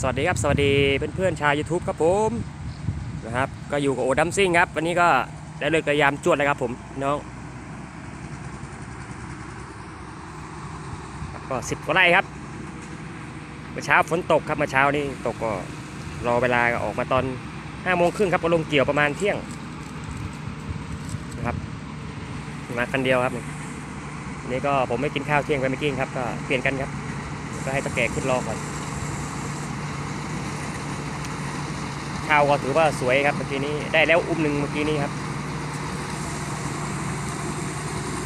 สวัสดีครับสวัสดีเพื่อนๆชาว YouTube ครับผมนะครับก็อยู่กับโอดัมซิ่งครับ วันนี้ก็ได้เลิกระยามจวดเลยครับผมน้องก็สิบกว่าไร่ครับเมื่อเช้าฝนตกครับเมื่อเช้านี่ตกก็รอเวลาออกมาตอนห้าโมงครึ่งครับก็ลงเกี่ยวประมาณเที่ยงนะครับมาคันเดียวครับนี่นี่ก็ผมไม่กินข้าวเที่ยงไปไม่กินครับก็เปลี่ยนกันครับ ก็ให้ตะแกรงขึ้นรอก่อนาวก็ถือว่าสวยครับเมื่อกี้นี้ได้แล้วอุ้มหนึ่งเมื่อกี้นี้ครับ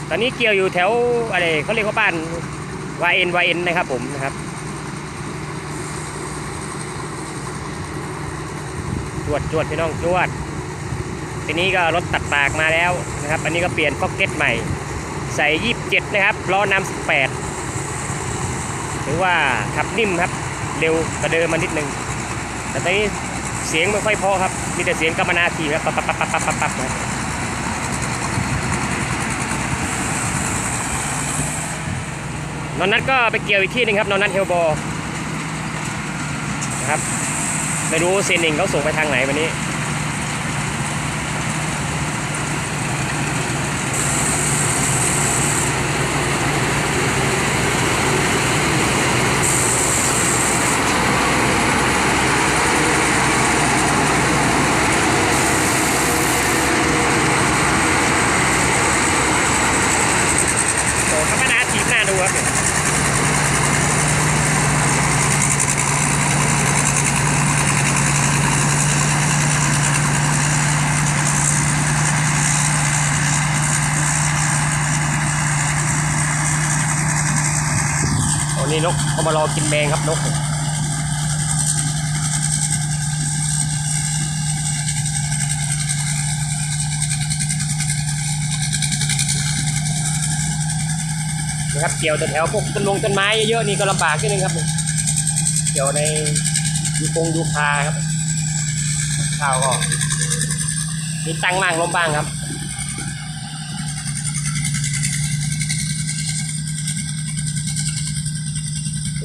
ตอนนี้เกี่ยวอยู่แถวอะไรเขาเรียกว่าบ้านวาเอ็นวาเอ็นนะครับผมนะครับจวดจวดพี่น้องจวดทีนี้ก็รถตัดปากมาแล้วนะครับ อันนี้ก็เปลี่ยนพ็อกเก็ตใหม่ ใส่ยี่สิบเจ็ดนะครับล้อน้ำสิบแปดถือว่าขับนิ่มครับ เร็วกว่าเดิมมานิดนึงแต่ตอนนี้ เสียงไม่ค่อยพอครับ มีแต่เสียงกำมะนาทีครับปั๊บปั๊บปั๊บปั๊บปั๊บปั๊บนะนอนนัดก็ไปเกี่ยวอีกที่หนึ่งครับนอนนัดเฮลบอลนะครับไม่รู้เซนนิงเขาส่งไปทางไหนวันนี้ โอ้ธรรมดาทีมหน้าดูครับเนี่ยโอ้ นี่นกเขามารอกินแมงครับนกนะครับเกี่ยวแต่แถวพวกต้นลงต้นไม้เยอะๆนี่ก็ลำบากนิดนึงครับเนี่ยเกี่ยวในยูคงยูคาครับข้าวก็มีตั้งบ้างลมบ้างครับ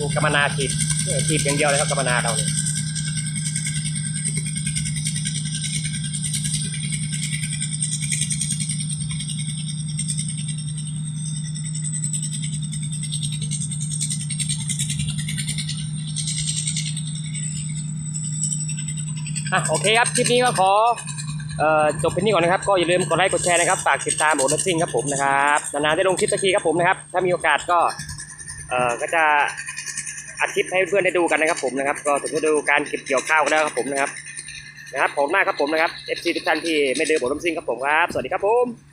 ดูกรรมนาทีบเนี่ยทีบอย่างเดียวเลยครับกรรมนาเราเนี่ยอะโอเคครับ คลิปนี้ก็ขออจบเป็นนี้ก่อนนะครับ ก็อย่าลืมกดไลค์กดแชร์นะครับ ฝากติดตามโอนัสซิ่งครับผมนะครับ นานๆได้ลงคลิปสักทีครับผมนะครับ ถ้ามีโอกาสก็เออก็จะ อัดคลิปให้เพื่อนได้ดูกันนะครับผมนะครับ ก็ถึงจะดูการเก็บเกี่ยวข้าวกันแล้วครับผมนะครับนะครับผมมากครับผมนะครับ FC ทุกท่านที่ไม่เลืมบทลมซิ่งครับผมครับ สวัสดีครับผม